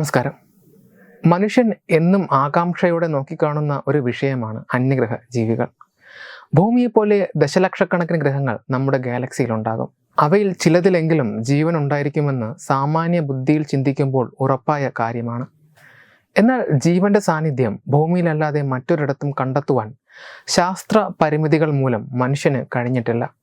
നമസ്കാരം. മനുഷ്യൻ എന്നും ആകാംക്ഷയോടെ നോക്കിക്കാണുന്ന ഒരു വിഷയമാണ് അന്യഗ്രഹ ജീവികൾ. ഭൂമിയെപ്പോലെ ദശലക്ഷക്കണക്കിന് ഗ്രഹങ്ങൾ നമ്മുടെ ഗാലക്സിയിലുണ്ടാകും അവയിൽ ചിലതിലെങ്കിലും ജീവൻ ഉണ്ടായിരിക്കുമെന്ന് സാമാന്യ ബുദ്ധിയിൽ ചിന്തിക്കുമ്പോൾ ഉറപ്പായ കാര്യമാണ്. എന്നാൽ ജീവന്റെ സാന്നിധ്യം ഭൂമിയിലല്ലാതെ മറ്റൊരിടത്തും കണ്ടെത്തുവാൻ ശാസ്ത്ര പരിമിതികൾ മൂലം മനുഷ്യന് കഴിഞ്ഞിട്ടില്ല.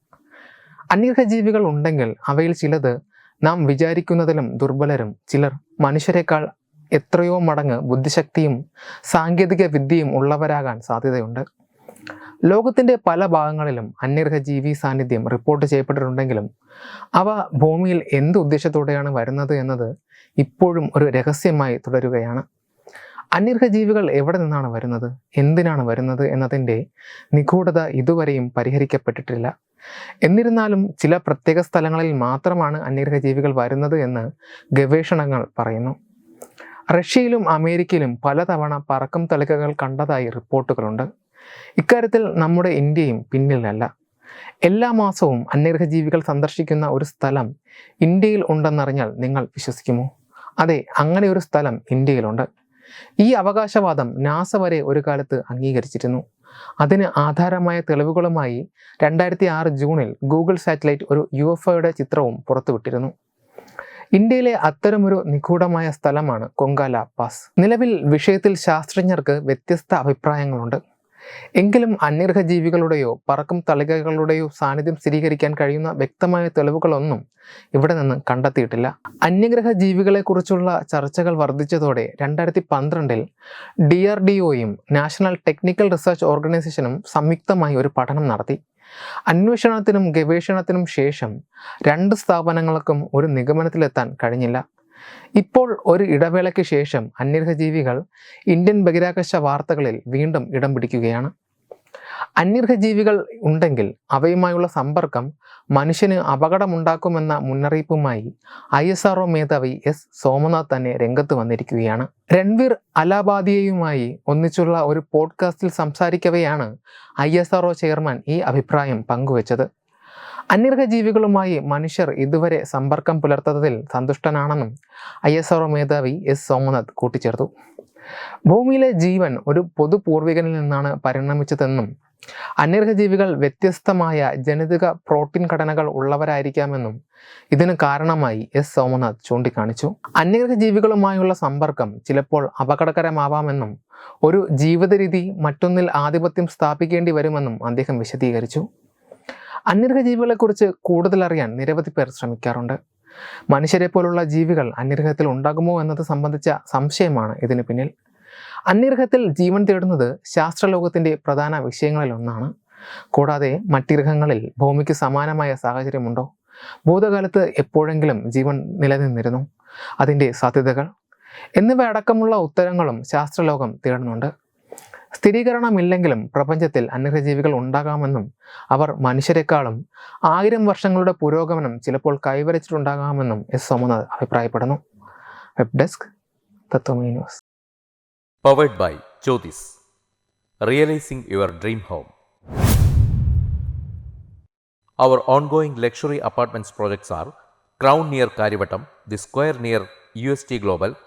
അന്യഗ്രഹ ജീവികൾ ഉണ്ടെങ്കിൽ അവയിൽ ചിലത് നാം വിചാരിക്കുന്നതിലും ദുർബലരും ചിലർ മനുഷ്യരെക്കാൾ എത്രയോ മടങ്ങ് ബുദ്ധിശക്തിയും സാങ്കേതിക വിദ്യയും ഉള്ളവരാകാൻ സാധ്യതയുണ്ട്. ലോകത്തിന്റെ പല ഭാഗങ്ങളിലും അന്യഗ്രഹ ജീവി സാന്നിധ്യം റിപ്പോർട്ട് ചെയ്യപ്പെട്ടിട്ടുണ്ടെങ്കിലും അവ ഭൂമിയിൽ എന്ത് ഉദ്ദേശത്തോടെയാണ് വരുന്നത് എന്നത് ഇപ്പോഴും ഒരു രഹസ്യമായി തുടരുകയാണ്. അന്യഗ്രഹ ജീവികൾ എവിടെ നിന്നാണ് വരുന്നത്? എന്തിനാണ് വരുന്നത് എന്നതിന്റെ നിഗൂഢത ഇതുവരെയും പരിഹരിക്കപ്പെട്ടിട്ടില്ല. എന്നിരുന്നാലും ചില പ്രത്യേക സ്ഥലങ്ങളിൽ മാത്രമാണ് അന്യഗ്രഹ ജീവികൾ വരുന്നത് എന്ന് ഗവേഷണങ്ങൾ പറയുന്നു. റഷ്യയിലും അമേരിക്കയിലും പലതവണ പറക്കം തളികകൾ കണ്ടതായി റിപ്പോർട്ടുകളുണ്ട്. ഇക്കാര്യത്തിൽ നമ്മുടെ ഇന്ത്യയും പിന്നിലല്ല. എല്ലാ മാസവും അന്യഗ്രഹ ജീവികൾ സന്ദർശിക്കുന്ന ഒരു സ്ഥലം ഇന്ത്യയിൽ ഉണ്ടെന്നറിഞ്ഞാൽ നിങ്ങൾ വിശ്വസിക്കുമോ? അതെ അങ്ങനെ ഒരു സ്ഥലം ഇന്ത്യയിലുണ്ട്. ഈ അവകാശവാദം നാസ വരെ ഒരു കാലത്ത് അംഗീകരിച്ചിരുന്നു. അതിന് ആധാരമായ തെളിവുകളുമായി രണ്ടായിരത്തി ആറ് ജൂണിൽ ഗൂഗിൾ സാറ്റലൈറ്റ് ഒരു യു എഫ് ഒയുടെ ചിത്രവും പുറത്തുവിട്ടിരുന്നു. ഇന്ത്യയിലെ അത്തരമൊരു നിഗൂഢമായ സ്ഥലമാണ് കൊങ്കാല പാസ്. നിലവിൽ വിഷയത്തിൽ ശാസ്ത്രജ്ഞർക്ക് വ്യത്യസ്ത അഭിപ്രായങ്ങളുണ്ട്. എങ്കിലും അന്യഗ്രഹ ജീവികളുടെയോ പറക്കും തളികകളുടെയോ സാന്നിധ്യം സ്ഥിരീകരിക്കാൻ കഴിയുന്ന വ്യക്തമായ തെളിവുകളൊന്നും ഇവിടെ നിന്ന് കണ്ടെത്തിയിട്ടില്ല. അന്യഗ്രഹ ജീവികളെക്കുറിച്ചുള്ള ചർച്ചകൾ വർദ്ധിച്ചതോടെ രണ്ടായിരത്തി പന്ത്രണ്ടിൽ ഡി ആർ ഡി ഒയും നാഷണൽ ടെക്നിക്കൽ റിസർച്ച് ഓർഗനൈസേഷനും സംയുക്തമായി ഒരു പഠനം നടത്തി. അന്വേഷണത്തിനും ഗവേഷണത്തിനും ശേഷം രണ്ട് സ്ഥാപനങ്ങൾക്കും ഒരു നിഗമനത്തിലെത്താൻ കഴിഞ്ഞില്ല. ഇപ്പോൾ ഒരു ഇടവേളയ്ക്ക് ശേഷം അന്യർഹജീവികൾ ഇന്ത്യൻ ബഹിരാകാശ വാർത്തകളിൽ വീണ്ടും ഇടം പിടിക്കുകയാണ്. അന്യർഹജീവികൾ ഉണ്ടെങ്കിൽ അവയുമായുള്ള സമ്പർക്കം മനുഷ്യന് അപകടമുണ്ടാക്കുമെന്ന മുന്നറിയിപ്പുമായി ഐ എസ് ആർഒ മേധാവി എസ് സോമനാഥ് തന്നെ രംഗത്ത് വന്നിരിക്കുകയാണ്. രൺവീർ അലാബാദിയയുമായി ഒന്നിച്ചുള്ള ഒരു പോഡ്കാസ്റ്റിൽ സംസാരിക്കവെയാണ് ഐ എസ് ചെയർമാൻ ഈ അഭിപ്രായം പങ്കുവച്ചത്. അന്യഗ്രഹ ജീവികളുമായി മനുഷ്യർ ഇതുവരെ സമ്പർക്കം പുലർത്തതിൽ സന്തുഷ്ടനാണെന്നും ഐ എസ് ആർഒ മേധാവി എസ് സോമനാഥ് കൂട്ടിച്ചേർത്തു. ഭൂമിയിലെ ജീവൻ ഒരു പൊതു പൂർവികനിൽ നിന്നാണ് പരിണമിച്ചതെന്നും അന്യഗ്രഹജീവികൾ വ്യത്യസ്തമായ ജനിതക പ്രോട്ടീൻ ഘടനകൾ ഉള്ളവരായിരിക്കാമെന്നും ഇതിന് കാരണമായി എസ് സോമനാഥ് ചൂണ്ടിക്കാണിച്ചു. അന്യഗ്രഹജീവികളുമായുള്ള സമ്പർക്കം ചിലപ്പോൾ അപകടകരമാവാമെന്നും ഒരു ജീവിതരീതി മറ്റൊന്നിൽ ആധിപത്യം സ്ഥാപിക്കേണ്ടി വരുമെന്നും അദ്ദേഹം വിശദീകരിച്ചു. അന്യഗ്രഹ ജീവികളെക്കുറിച്ച് കൂടുതൽ അറിയാൻ നിരവധി പേർ ശ്രമിക്കാറുണ്ട്. മനുഷ്യരെ പോലുള്ള ജീവികൾ അന്യഗ്രഹത്തിൽ ഉണ്ടാകുമോ എന്നത് സംബന്ധിച്ച സംശയമാണ് ഇതിന് പിന്നിൽ. അന്യഗ്രഹത്തിൽ ജീവൻ തേടുന്നത് ശാസ്ത്രലോകത്തിന്റെ പ്രധാന വിഷയങ്ങളിലൊന്നാണ് കൂടാതെ മറ്റ് ഗ്രഹങ്ങളിൽ ഭൂമിക്ക് സമാനമായ സാഹചര്യമുണ്ടോ? ഭൂതകാലത്ത് എപ്പോഴെങ്കിലും ജീവൻ നിലനിന്നിരുന്നു? അതിന്റെ സാധ്യതകൾ എന്നിവ അടക്കമുള്ള ഉത്തരങ്ങളും ശാസ്ത്രലോകം തേടുന്നുണ്ട്. സ്ഥിരീകരണമില്ലെങ്കിലും പ്രപഞ്ചത്തിൽ അന്യഗ്രഹജീവികൾ ഉണ്ടാകാമെന്നും അവർ മനുഷ്യരെക്കാളും ആയിരം വർഷങ്ങളുടെ പുരോഗമനം ചിലപ്പോൾ കൈവരിച്ചിട്ടുണ്ടാകാമെന്നും എസ് സോമനാഥ് അഭിപ്രായപ്പെടുന്നു. Web desk news. Luxury apartments projects R Crown near Kariavattom the square near U S T Crown